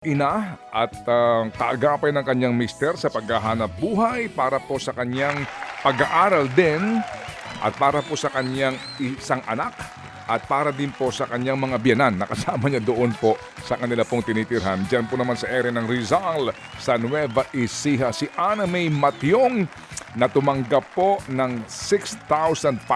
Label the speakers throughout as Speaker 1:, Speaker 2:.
Speaker 1: ina at uh, kaagapay ng kanyang mister sa paghahanap buhay para po sa kanyang pag-aaral din at para po sa kanyang isang anak at para din po sa kanyang mga biyanan na kasama niya doon po sa kanila pong tinitirhan. Diyan po naman sa area ng Rizal sa Nueva Ecija si Ana May Matyong na tumanggap po ng 6,500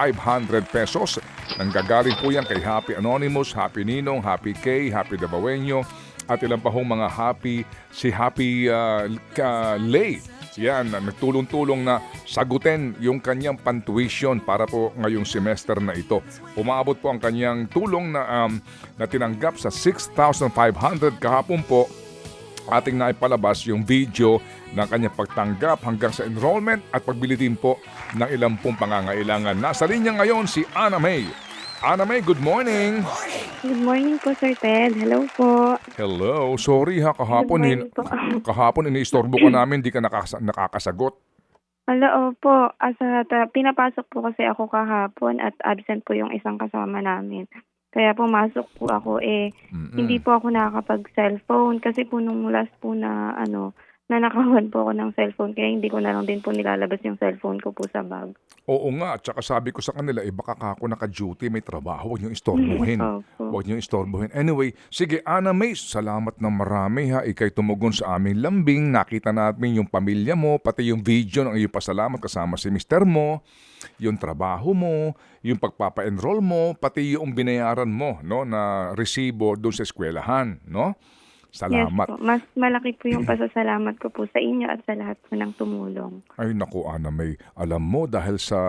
Speaker 1: pesos. Nanggagaling po yan kay Happy Anonymous, Happy Ninong, Happy K, Happy Dabawenyo, at ilang pa hong mga happy, si Happy uh, Ka- Lay. Yan, na nagtulong-tulong na sagutin yung kanyang pantuition para po ngayong semester na ito. Umabot po ang kanyang tulong na, um, na tinanggap sa 6,500 kahapon po ating naipalabas yung video ng kanyang pagtanggap hanggang sa enrollment at pagbili din po ng ilang pong pangangailangan. Nasa linya ngayon si Anna May. Anna May, good morning!
Speaker 2: Good morning po, Sir Ted. Hello po.
Speaker 1: Hello, sorry ha kahapon
Speaker 2: Good
Speaker 1: hin
Speaker 2: morning po.
Speaker 1: kahapon iniistorbo ka namin, di ka nakasa- nakakasagot.
Speaker 2: Hello po. Asa, ta, pinapasok po kasi ako kahapon at absent po yung isang kasama namin. Kaya pumasok po ako eh.
Speaker 1: Mm-mm.
Speaker 2: Hindi po ako nakakapag-cellphone kasi po nung last po na ano, nanakawan po ako ng cellphone kaya hindi ko na lang din po nilalabas yung cellphone ko po sa bag.
Speaker 1: Oo nga, tsaka sabi ko sa kanila, eh baka ka ako naka-duty, may trabaho, huwag niyong istorbohin.
Speaker 2: Opo.
Speaker 1: Huwag niyong istorbohin. Anyway, sige, Ana May, salamat ng marami ha. Ikay tumugon sa aming lambing. Nakita natin yung pamilya mo, pati yung video ng iyong pasalamat kasama si mister mo, yung trabaho mo, yung pagpapa-enroll mo, pati yung binayaran mo no, na resibo doon sa eskwelahan. No?
Speaker 2: Yes
Speaker 1: Salamat.
Speaker 2: po. Mas malaki po yung pasasalamat ko po sa inyo at sa lahat po ng tumulong.
Speaker 1: Ay naku Ana May, alam mo dahil sa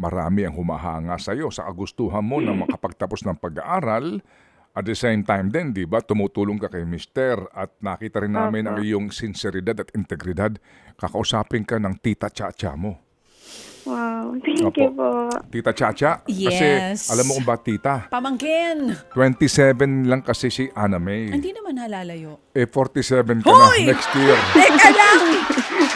Speaker 1: marami ang humahanga sa iyo, sa kagustuhan mo na makapagtapos ng pag-aaral, at the same time din, di ba, tumutulong ka kay mister at nakita rin namin ang
Speaker 2: Opo.
Speaker 1: iyong sinseridad at integridad. Kakausapin ka ng tita Chacha mo.
Speaker 2: Wow. Thank
Speaker 1: Opo.
Speaker 2: you po.
Speaker 1: Tita Chacha?
Speaker 3: Yes.
Speaker 1: Kasi alam mo kung ba tita,
Speaker 3: Pamangkin!
Speaker 1: 27 lang kasi si Ana May.
Speaker 3: Hindi naman halalayo.
Speaker 1: Eh 47 ka
Speaker 3: Hoy!
Speaker 1: na next year.
Speaker 3: Teka lang!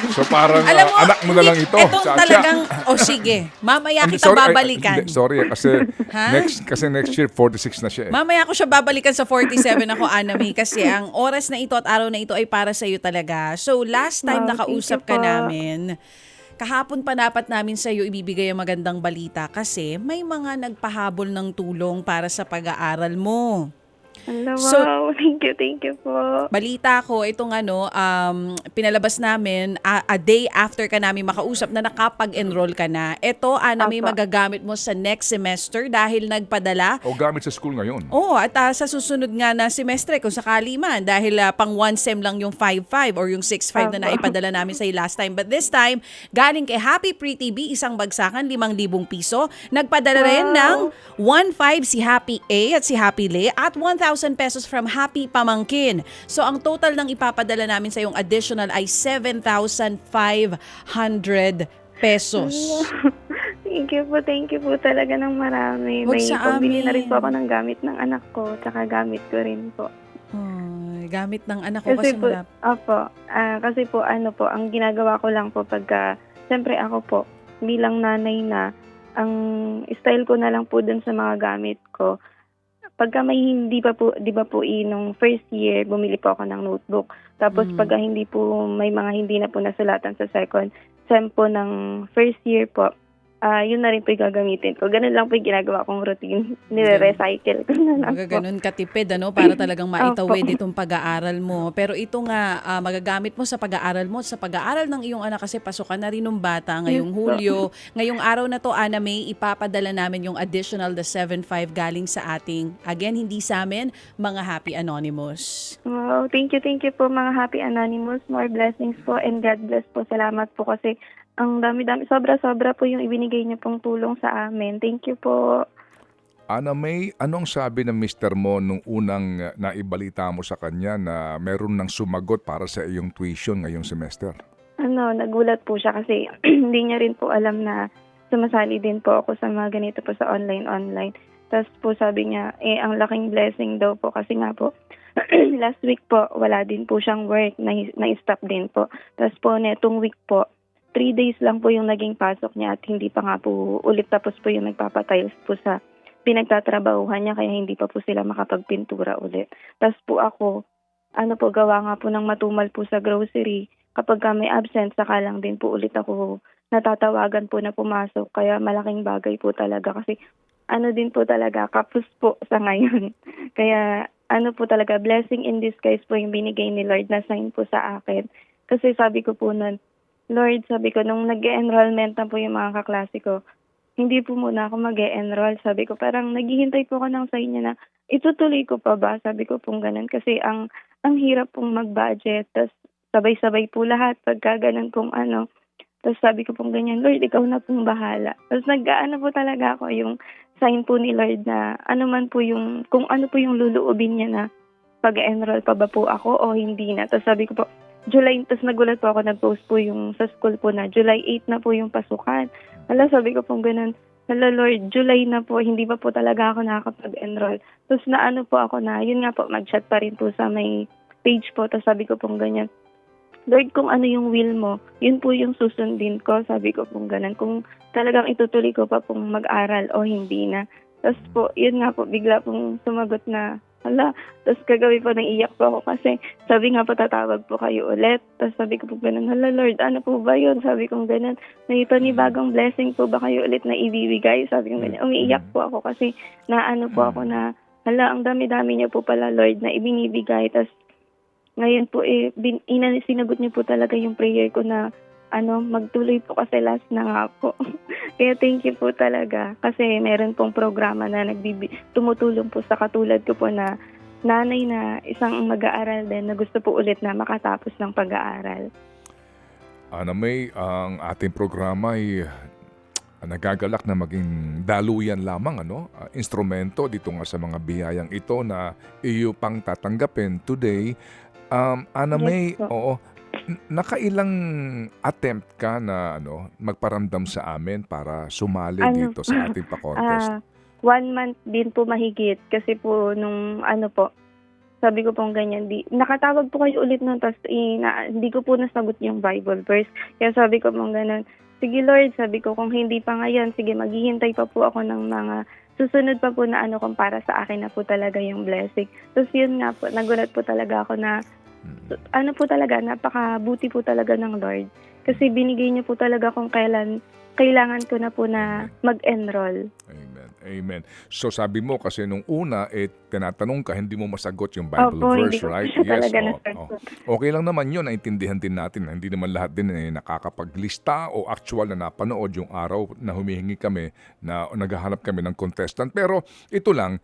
Speaker 1: So parang
Speaker 3: Alam mo,
Speaker 1: ah, anak mo na
Speaker 3: hindi-
Speaker 1: lang ito,
Speaker 3: Etong
Speaker 1: Chacha.
Speaker 3: talagang, o sige, mamaya
Speaker 1: Hindi,
Speaker 3: kita
Speaker 1: sorry, ay,
Speaker 3: babalikan.
Speaker 1: hindi, sorry, eh, kasi
Speaker 3: Ha?
Speaker 1: next kasi next year 46 na siya eh.
Speaker 3: Mamaya ko siya babalikan sa 47 ako, Anami, kasi ang oras na ito at araw na ito ay para sa iyo talaga. So, last time
Speaker 2: Wow,
Speaker 3: nakausap
Speaker 2: you
Speaker 3: ka
Speaker 2: po.
Speaker 3: namin, kahapon pa dapat namin sa iyo ibibigay ang magandang balita kasi may mga nagpahabol ng tulong para sa pag-aaral mo.
Speaker 2: Hello,
Speaker 3: So-
Speaker 2: wow. Thank you, thank you po.
Speaker 3: Balita ko, itong ano, um, pinalabas namin a, a day after ka namin makausap na nakapag-enroll ka na. Ito, Ana, may magagamit mo sa next semester dahil nagpadala
Speaker 1: O gamit sa school ngayon.
Speaker 3: Oo, at ah, sa susunod nga na semestre kung sakali man dahil ah, pang one sem lang yung 5-5 or yung 6-5 na naipadala namin sa last time. But this time, galing kay Happy Pretty B, isang bagsakan, 5,000 piso. Nagpadala rin ng
Speaker 2: Wow.
Speaker 3: 1,500 si Happy A at si Happy Le at 1,000 pesos from Happy Pamangkin. So ang total ng ipapadala namin sa yung additional ay 7,500 pesos.
Speaker 2: Thank you po, thank you po talaga ng marami.
Speaker 3: Huwag
Speaker 2: May
Speaker 3: sa
Speaker 2: pambili na rin po ako ng gamit ng anak ko, tsaka gamit ko rin po.
Speaker 3: Ay, gamit ng anak ko
Speaker 2: Kasi
Speaker 3: kasi
Speaker 2: po,
Speaker 3: wala.
Speaker 2: opo, ah, kasi po ano po, ang ginagawa ko lang po pagka, siyempre ako po, bilang nanay na, ang style ko na lang po dun sa mga gamit ko, pagka may hindi pa po, di ba po, eh, nung first year, bumili po ako ng notebook. Tapos
Speaker 3: Mm.
Speaker 2: pagka hindi po, may mga hindi na po nasulatan sa second sem po ng first year po, ah yun na rin po yung gagamitin ko. Ganun lang po yung ginagawa kong routine. Nire-recycle ko na lang
Speaker 3: Mga
Speaker 2: po.
Speaker 3: ganun katipid, ano, para talagang maitawid itong pag-aaral mo. Pero ito nga, ah, magagamit mo sa pag-aaral mo, sa pag-aaral ng iyong anak kasi pasukan na rin ng bata ngayong. Hulyo. Ngayong araw na to, Ana May, ipapadala namin yung additional the 7.5 galing sa ating, again, hindi sa amin, mga Happy Anonymous.
Speaker 2: Wow, thank you, thank you po mga Happy Anonymous. More blessings po and God bless po. Salamat po kasi ang dami-dami, sobra-sobra po yung ibinigay niyo pong tulong sa amin. Thank you po.
Speaker 1: Ana May, anong sabi ng mister mo nung unang uh, naibalita mo sa kanya na meron ng sumagot para sa iyong tuition ngayong semester?
Speaker 2: Ano, nagulat po siya kasi hindi niya rin po alam na sumasali din po ako sa mga ganito po sa online-online. Tapos po sabi niya, eh, ang laking blessing daw po kasi nga po, last week po, wala din po siyang work, na, na-stop din po. Tapos po, netong week po, three days lang po yung naging pasok niya at hindi pa nga po ulit tapos po yung nagpapatiles po sa pinagtatrabahuhan niya kaya hindi pa po sila makapagpintura ulit. Tapos po ako, ano po, gawa nga po ng matumal po sa grocery. Kapag ka may absent, saka lang din po ulit ako natatawagan po na pumasok. Kaya malaking bagay po talaga kasi ano din po talaga, kapos po sa ngayon. Kaya ano po talaga, blessing in disguise po yung binigay ni Lord na sign po sa akin. Kasi sabi ko po nun, Lord, sabi ko, nung nag-enrollment na po yung mga kaklase ko, hindi po muna ako mag enroll Sabi ko, parang naghihintay po ako ng sign niya na, itutuloy ko pa ba? Sabi ko pong ganun. Kasi ang, ang hirap pong mag-budget. Tapos sabay-sabay po lahat pagka ganun kung ano. Tapos sabi ko pong ganyan, Lord, ikaw na pong bahala. Tapos nag-ano po talaga ako yung sign po ni Lord na ano man po yung, kung ano po yung luluubin niya na pag-enroll pa ba po ako o hindi na. Tapos sabi ko po, July, tapos nagulat po ako, nag-post po yung sa school po na July 8 na po yung pasukan. Hala, sabi ko pong ganun, hala Lord, July na po, hindi pa po talaga ako nakakapag-enroll. Tapos naano po ako na, yun nga po, mag-chat pa rin po sa may page po. Tapos sabi ko pong ganyan, Lord, kung ano yung will mo, yun po yung susundin ko. Sabi ko pong ganun. Kung talagang itutuloy ko pa pong mag-aral o hindi na. Tapos po, yun nga po, bigla pong sumagot na, hala, tapos kagabi po nang iyak po ako kasi sabi nga po tatawag po kayo ulit. Tapos sabi ko po ganun, hala Lord, ano po ba yun? Sabi ko ganun, may panibagong blessing po ba kayo ulit na ibibigay? Sabi ko ganyan, umiiyak po ako kasi naano po ako na, hala, ang dami-dami niyo po pala Lord na ibinibigay. Tapos ngayon po eh, bin, ina, sinagot niyo po talaga yung prayer ko na ano, magtuloy po kasi last na nga po. Kaya thank you po talaga kasi meron pong programa na nagbibi tumutulong po sa katulad ko po na nanay na isang mag-aaral din na gusto po ulit na makatapos ng pag-aaral.
Speaker 1: Ana May, ang ating programa ay ah, nagagalak na maging daluyan lamang ano, ah, instrumento dito nga sa mga biyayang ito na iyo pang tatanggapin today. Um, Ana
Speaker 2: Yes
Speaker 1: May,
Speaker 2: po.
Speaker 1: oo, nakailang attempt ka na ano, magparamdam sa amin para sumali
Speaker 2: Ano?
Speaker 1: dito sa ating pa-contest?
Speaker 2: Ah, one month din po mahigit kasi po nung ano po, sabi ko pong ganyan, di, nakatawag po kayo ulit nun, tapos ina, hindi ko po nasagot yung Bible verse. Kaya sabi ko pong ganun, sige Lord, sabi ko kung hindi pa ngayon, sige maghihintay pa po ako ng mga susunod pa po na ano kung para sa akin na po talaga yung blessing. Tapos yun nga po, nagulat po talaga ako na. Ano po talaga, napakabuti po talaga ng Lord. Kasi binigay niya po talaga kung kailan kailangan ko na po na mag-enroll.
Speaker 1: Amen. Amen. So sabi mo kasi nung una eh tinatanong ka hindi mo masagot yung Bible
Speaker 2: Opo,
Speaker 1: verse, right? oo,
Speaker 2: nasagot.
Speaker 1: oo. Okay lang naman 'yun, naintindihan din natin na hindi naman lahat din eh, nakakapaglista o actual na napanood yung araw na humihingi kami na naghahanap kami ng contestant. Pero ito lang,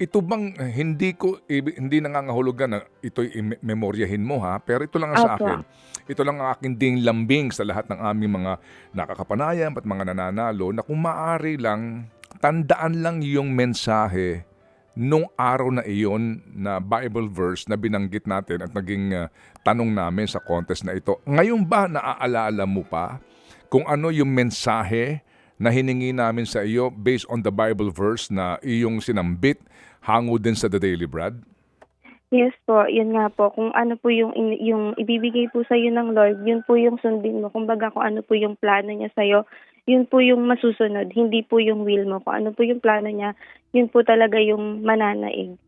Speaker 1: ito bang eh, hindi ko hindi nangangahulugan na ito'y memoryahin mo ha, pero ito lang ang sa
Speaker 2: Opo.
Speaker 1: akin. Ito lang ang aking ding lambing sa lahat ng aming mga nakakapanayam at mga nananalo na kung maaari lang tandaan lang yung mensahe nung araw na iyon na Bible verse na binanggit natin at naging uh, tanong namin sa contest na ito. Ngayon ba naaalala mo pa kung ano yung mensahe na hiningi namin sa iyo based on the Bible verse na iyong sinambit hango din sa The Daily Bread?
Speaker 2: Yes po, yun nga po. Kung ano po yung, yung ibibigay po sa iyo ng Lord, yun po yung sundin mo. Kumbaga kung ano po yung plano niya sa iyo, yun po yung masusunod. Hindi po yung will mo. Kung ano po yung plano niya, yun po talaga yung mananaig.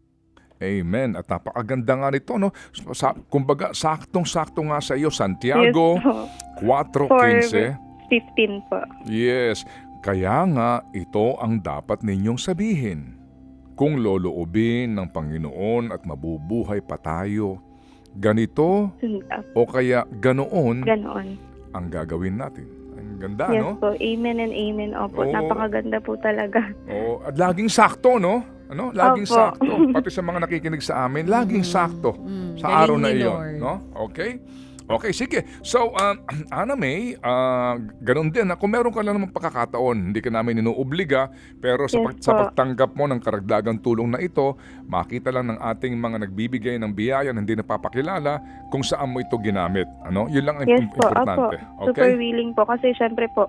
Speaker 1: Amen. At napakaganda nga nito, no? Sa, kumbaga, saktong-sakto nga sa iyo, Santiago
Speaker 2: Yes po.
Speaker 1: 4.15.
Speaker 2: 15 po.
Speaker 1: Yes, kaya nga ito ang dapat ninyong sabihin. Kung loloobin ng Panginoon at mabubuhay pa tayo, ganito o kaya ganoon
Speaker 2: Ganoon.
Speaker 1: ang gagawin natin. Ang ganda,
Speaker 2: Yes
Speaker 1: no?
Speaker 2: po. Amen and amen. Opo,
Speaker 1: Oo.
Speaker 2: napakaganda po talaga.
Speaker 1: Oo, at laging sakto, no? Ano? Laging
Speaker 2: Opo.
Speaker 1: sakto. Pati sa mga nakikinig sa amin, laging sakto
Speaker 3: Mm,
Speaker 1: sa
Speaker 3: galing
Speaker 1: araw na iyon, no? Okay? Okay, sige. So, um, Ana May, ah, ganun din. ha? Kung meron ka lang naman pagkakataon, hindi ka namin inuobliga, pero sa,
Speaker 2: Yes
Speaker 1: pag- sa pagtanggap mo ng karagdagang tulong na ito, makita lang ng ating mga nagbibigay ng biyaya na hindi napapakilala kung saan mo ito ginamit. Ano? Yun lang ang
Speaker 2: Yes po, opo.
Speaker 1: importante.
Speaker 2: Super
Speaker 1: Okay?
Speaker 2: willing po. Kasi syempre po,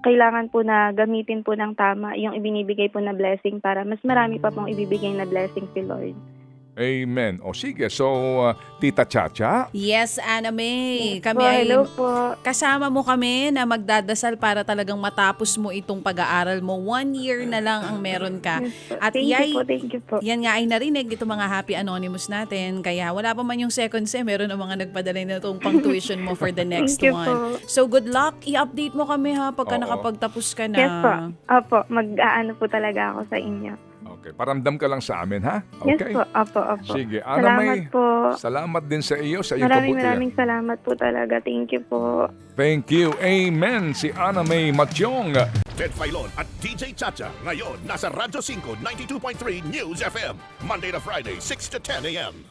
Speaker 2: kailangan po na gamitin po ng tama yung ibinibigay po na blessing para mas marami pa pong ibibigay na blessing si Lord.
Speaker 1: Amen. O sige, so uh, Tita Chacha,
Speaker 3: Yes, Anna May. Kami
Speaker 2: po,
Speaker 3: ay
Speaker 2: hello po.
Speaker 3: kasama mo kami na magdadasal para talagang matapos mo itong pag-aaral mo. One year na lang ang meron ka. At
Speaker 2: thank
Speaker 3: yay,
Speaker 2: you po, thank you po.
Speaker 3: Yan nga ay narinig itong mga happy anonymous natin. Kaya wala pa man yung second sem, meron ang mga nagpadala na itong pang tuition mo for the next
Speaker 2: Thank you
Speaker 3: one.
Speaker 2: po.
Speaker 3: So good luck. I-update mo kami ha pagka
Speaker 1: Oo.
Speaker 3: nakapagtapos ka na.
Speaker 2: Yes po. Opo, mag-aano po talaga ako sa inyo.
Speaker 1: Okay, paramdam ka lang sa amin, ha?
Speaker 2: Yes
Speaker 1: Okay?
Speaker 2: po, opo, opo.
Speaker 1: Sige, Ana
Speaker 2: Salamat
Speaker 1: May,
Speaker 2: po.
Speaker 1: salamat din sa iyo, sa iyong
Speaker 2: Maraming
Speaker 1: kabutihan.
Speaker 2: maraming salamat po talaga. Thank you po.
Speaker 1: Thank you. Amen. Si Ana May Matyong.
Speaker 4: Ted Filon at DJ Chacha. Ngayon, nasa Radyo 5, 92.3 News FM. Monday to Friday, 6 to 10 a.m.